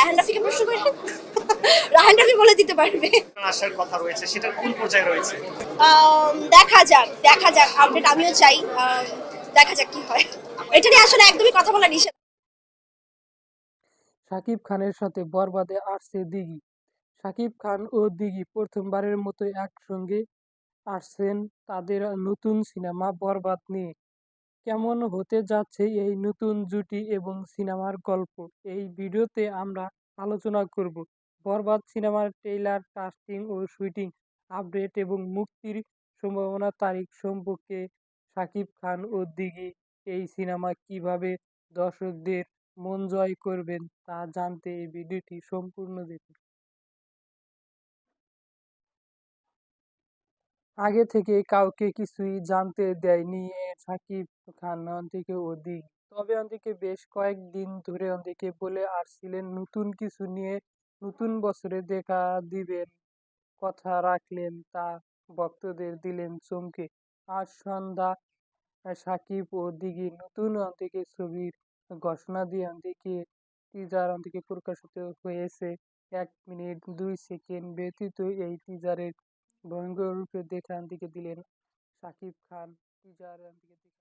রায়হান রাফিকে প্রশ্ন রায়হান রাফি বলে দিতে পারবে। আসার কথা রয়েছে সেটা কোন পর্যায়ে রয়েছে? দেখা যাক দেখা যাক আপডেট আমিও চাই দেখা যাক কি হয়। এটা নিয়ে আসলে একদমই কথা বলা নিষেধ। শাকিব খানের সাথে বরবাদে আসছে দিঘি। শাকিব খান ও দিঘি প্রথমবারের মতো একসঙ্গে আসছেন তাদের নতুন সিনেমা বরবাদ নিয়ে। কেমন হতে যাচ্ছে এই নতুন জুটি এবং সিনেমার গল্প? এই ভিডিওতে আমরা আলোচনা করব। বরবাদ সিনেমার ট্রেইলার, কাস্টিং ও শুটিং আপডেট এবং মুক্তির সম্ভাবনা তারিখ সম্পর্কে শাকিব খান ও দিঘি এই সিনেমা কীভাবে দর্শকদের মন জয় করবেন তা জানতে এই ভিডিওটি সম্পূর্ণ দেখুন। আগে থেকে কাউকে কিছুই জানতে দেয়নি। এ শাকিব খান অন্তিকে দিঘি তবে অন্তিকে বেশ কয়েকদিন ধরে অন্তিকে বলে আসছিলেন, নতুন কিছু নিয়ে নতুন বছরে দেখা দিবেন, কথা রাখলেন, তা ভক্তদের দিলেন চমকে। আজ সন্ধ্যা, সাকিব ও দিঘি নতুন অন্তিকে ছবির ঘোষণা দিয়ে অন্তিকে টিজার অন্তিকে প্রকাশিত হয়েছে। এক মিনিট দুই সেকেন্ড ব্যতীত এই টিজারের ভয়ঙ্কর রূপে দিকে দিলেন সাকিব খান টিজার